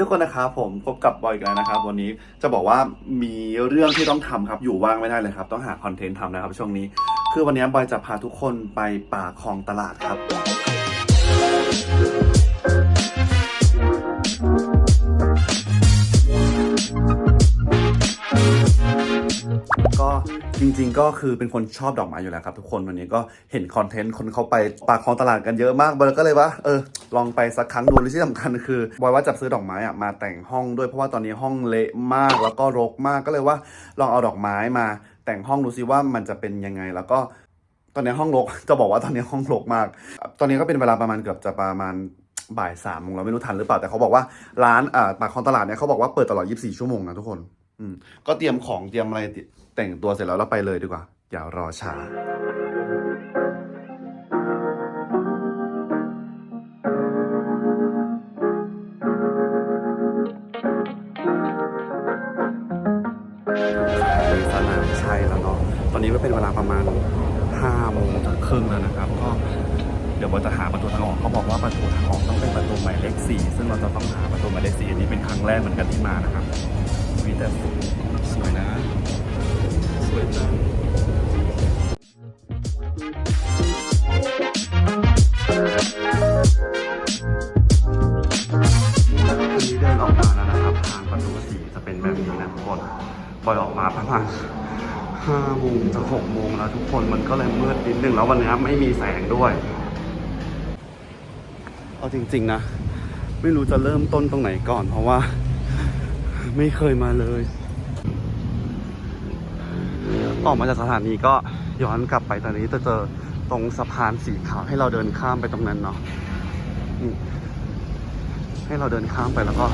ทุกคนนะครับผมพบกับบอยอีกแล้วนะครับ วันนี้จะบอกว่ามีเรื่องที่ต้องทำครับอยู่ว่างไม่ได้เลยครับ ต้องหาคอนเทนต์ทำนะครับช่วงนี้ คือวันนี้บอยจะพาทุกคนไปป่าคลองตลาดครับ จริงๆ ก็คือเป็นคนชอบดอกไม้อยู่แล้วครับทุกคนวันนี้ก็เห็นคอนเทนต์คนเขาไปปากคลองตลาดกันเยอะมากบอยก็เลยว่าเออลองไปสักครั้งดูและที่สำคัญคือบอยว่าจะซื้อดอกไม้อะมาแต่งห้องด้วยเพราะว่าตอนนี้ห้องเละมากแล้วก็รกมากก็เลยว่าลองเอาดอกไม้มาแต่งห้องดูซิว่ามันจะเป็นยังไงแล้วก็ตอนนี้ห้องรกจะบอกว่าตอนนี้ห้องรกมาก ตอนนี้ก็เป็นเวลาประมาณเกือบจะประมาณบ่ายสามโมงเราไม่รู้ทันหรือเปล่าแต่เขาบอกว่าร้านอ่าปากคลองตลาดเนี่ยเขาบอกว่าเปิดตลอด 24 ชั่วโมงนะทุกคน อืม ก็เตรียมของเตรียมอะไรแต่งตัวเสร็จแล้วเราไปเลยดีกว่า อย่ารอช้าสนามชัยแล้วเนาะ ตอนนี้ก็เป็นเวลาประมาณ5โมงครึ่งแล้วนะครับ ก็เดี๋ยวเราจะหาประตูทางออกเขาบอกว่าประตูทางออกต้องเป็นประตูหมายเลข4ซึ่งเราจะต้องหาประตูหมายเลข4อันนี้เป็นครั้งแรกเหมือนกันที่มานะครับ มีแต่สวยนะ สวยจังอันนี้เดินออกมาแล้วนะครับ ทางประตูสีจะเป็นแบบนี้นะทุกคนปล่อยออกมาประมาณห้าโมงจะหกโมงแล้วทุกคนมันก็เลยมืดนิดนึงแล้ววันนี้ไม่มีแสงด้วย เอาจริง ๆ นะ ไม่รู้จะเริ่มต้นตรงไหนก่อนเพราะว่า ไม่เคยมาเลย ออกมาจากสถานีก็ย้อนกลับไปตอนนี้จะเจอตรงสะพานสีขาวให้เราเดินข้ามไปตรงนั้นเนาะให้เราเดินข้ามไปแล้วก็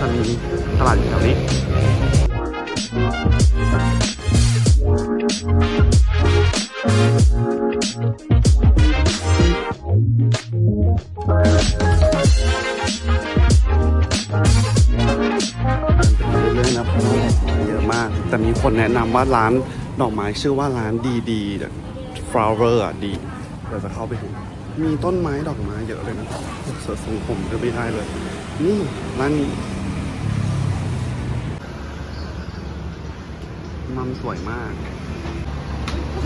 จะมีตลาดอยู่แถวนี้เคนแนะนำว่าร้านดอกไม้ชื่อว่าร้านดีดี flower อะดีเดี๋ยวจะเข้าไปดูมีต้นไม้ดอกไม้เยอะเลยนะเสือทรงผมก็ไม่ได้เลย นี่ร้านนี้มันสวยมาก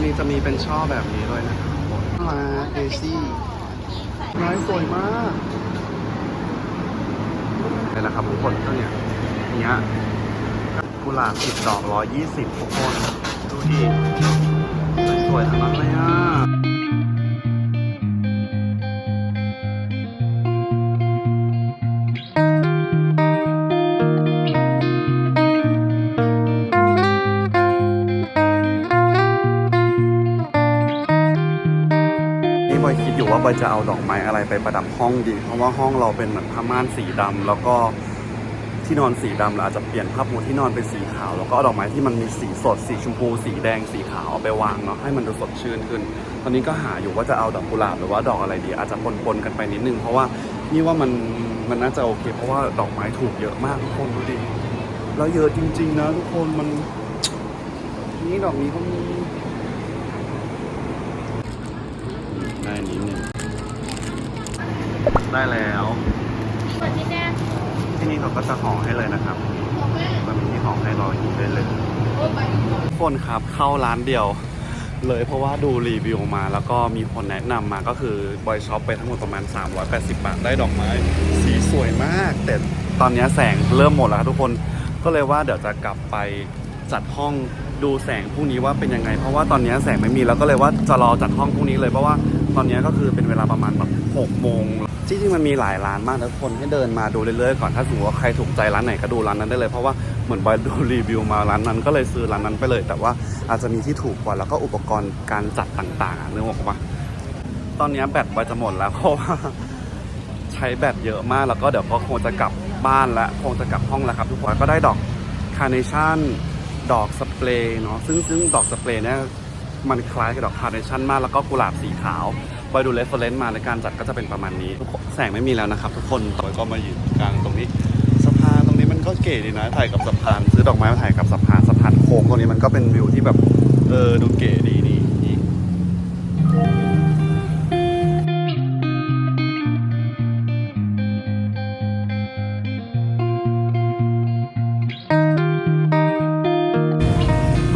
นี่จะมีเป็นช่อแบบนี้ด้วยนะครับมาเดซี่ไม้สวยมากนี่แหละครับทุกคนก็เนี่ยเนี้ย กุหลาบสิบดอกร้อยยี่สิบทุกคน ดูดิ สวยๆทั้งนั้นเลยอะนี่บอยคิดอยู่ว่าบอยจะเอาดอกไม้อะไรไปประดับห้องดี เพราะว่าห้องเราเป็นเหมือนผ้าม่านสีดำแล้วก็ ที่นอนสีดำเราอาจจะเปลี่ยนผ้าปูที่นอนเป็นสีขาว แล้วก็เอาดอกไม้ที่มันมีสีสด สีชมพู สีแดง สีขาวเอาไปวางเนาะให้มันดูสดชื่นขึ้น ตอนนี้ก็หาอยู่ว่าจะเอาดอกกุหลาบหรือว่าดอกอะไรดี อาจจะปนๆกันไปนิดนึง เพราะว่านี่ว่ามันมันน่าจะโอเค เพราะว่าดอกไม้ถูกเยอะมากทุกคนดูดิ แล้วเยอะจริง ๆ นะทุกคนมันนี่ดอกนี้ก็มีได้นิดนึงได้แล้วที่นี่ นี่เขาก็จะห่อให้เลยนะครับมันมีที่ห่อให้รออยู่ได้เลยทุกคนครับเข้าร้านเดียว เลยเพราะว่าดูรีวิวมาแล้วก็มีคนแนะนำมาก็คือบอยช็อปไปทั้งหมดประมาณ 380 บาทได้ดอกไม้ สีสวยมาก แต่ตอนนี้แสงเริ่มหมดแล้วครับทุกคนก็เลยว่าเดี๋ยวจะกลับไปจัดห้องดูแสงพรุ่งนี้ว่าเป็นยังไง เพราะว่าตอนนี้แสงไม่มีแล้วก็เลยว่าจะรอจัดห้องพรุ่งนี้เลยเพราะว่าตอนนี้ก็คือเป็นเวลาประมาณแบบ6โมง จริงๆมันมีหลายร้านมากทุกคนให้เดินมาดูเรื่อยๆก่อนถ้าสมมติว่าใครถูกใจร้านไหนก็ดูร้านนั้นได้เลยเพราะว่าเหมือนบอยดูรีวิวมาร้านนั้น ก็เลยซื้อร้านนั้นไปเลย แต่ว่าอาจจะมีที่ถูกกว่าแล้วก็อุปกรณ์การจัดต่างๆอะนึกออกปะตอนนี้แบตบอยจะหมดแล้วเพราะว่าใช้แบตเยอะมากแล้วก็เดี๋ยวก็คงจะกลับบ้านแล้วคงจะกลับห้องแล้วครับทุกคนก็ได้ดอกคาร์เนชั่นดอกสเปรย์เนาะซึ่งซึ่งดอกสเปรย์เนี่ยมันคล้ายกับดอกคาร์เนชั่นมากแล้วก็กุหลาบสีขาว ไปดูเรฟเฟรนซ์มาในการจัดก็จะเป็นประมาณนี้แสงไม่มีแล้วนะครับ ทุกคนต่อยก็มายืนกลางตรงนี้สะพานตรงนี้มันก็เก๋ดีนะถ่ายกับสะพานซื้อดอกไม้มาถ่ายกับสะพานสะพานโค้งตรงนี้มันก็เป็นวิวที่แบบเออดูเก๋ดี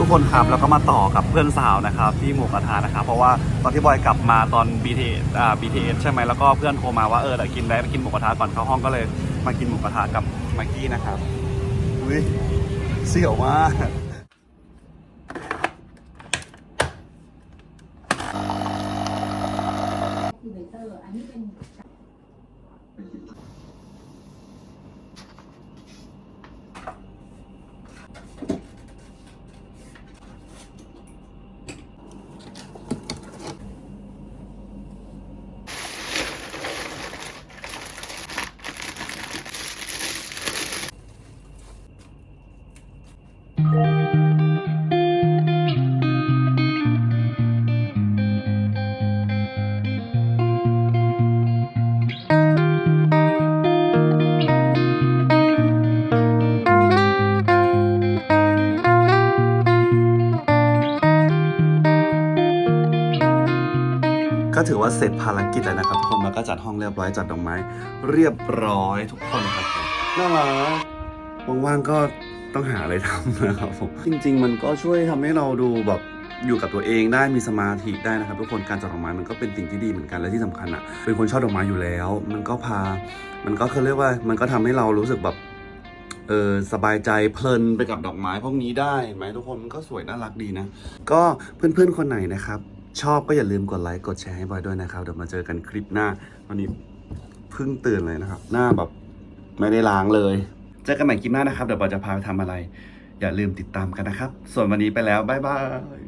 กคนครับแล้วก็มาต่อกับเพื่อนสาวนะครับที่หมูกระทะนะครับเพราะว่าตอนที่บอยกลับมาตอน BTS อ่า BTS ใช่ไหมแล้วก็เพื่อนโทรมาว่าเออเดี๋ยวกินได้ไปกินหมูกระทะก่อนเข้าห้องก็เลยมากินหมูกระทะกับมากกี้นะครับอุ้ยเสี่ยวมากอันนี้เป็น ก็ถือว่าเสร็จภารกิจแล้วนะครับทุกคนแล้วก็จัดห้องเรียบร้อยจัดดอกไม้ เรียบร้อยทุกคนครับน่ารักว่างๆก็ต้องหาอะไรทำนะครับผมจริง ๆ มันก็ช่วยทำให้เราดูแบบอยู่กับตัวเองได้มีสมาธิได้นะครับทุกคนการจัดดอกไม้มันก็เป็นสิ่งที่ดีเหมือนกันและที่สำคัญอะเป็นคนชอบดอกไม้อยู่แล้ว มันก็พา มันก็เขาเรียกว่ามันก็ทำให้เรารู้สึกแบบเออสบายใจเพลินไปกับดอกไม้พวกนี้ได้ไหมทุกคนมันก็สวยน่ารักดีนะ ก็เพื่อนๆคนไหนนะครับ ชอบก็อย่าลืมกดไลค์กดแชร์ให้บอยด้วยนะครับ เดี๋ยวมาเจอกันคลิปหน้า วันนี้เพิ่งตื่นเลยนะครับ หน้าแบบไม่ได้ล้างเลย เจอกันใหม่คลิปหน้านะครับ เดี๋ยวบอยจะพาไปทำอะไร อย่าลืมติดตามกันนะครับ ส่วนวันนี้ไปแล้ว บ๊ายบาย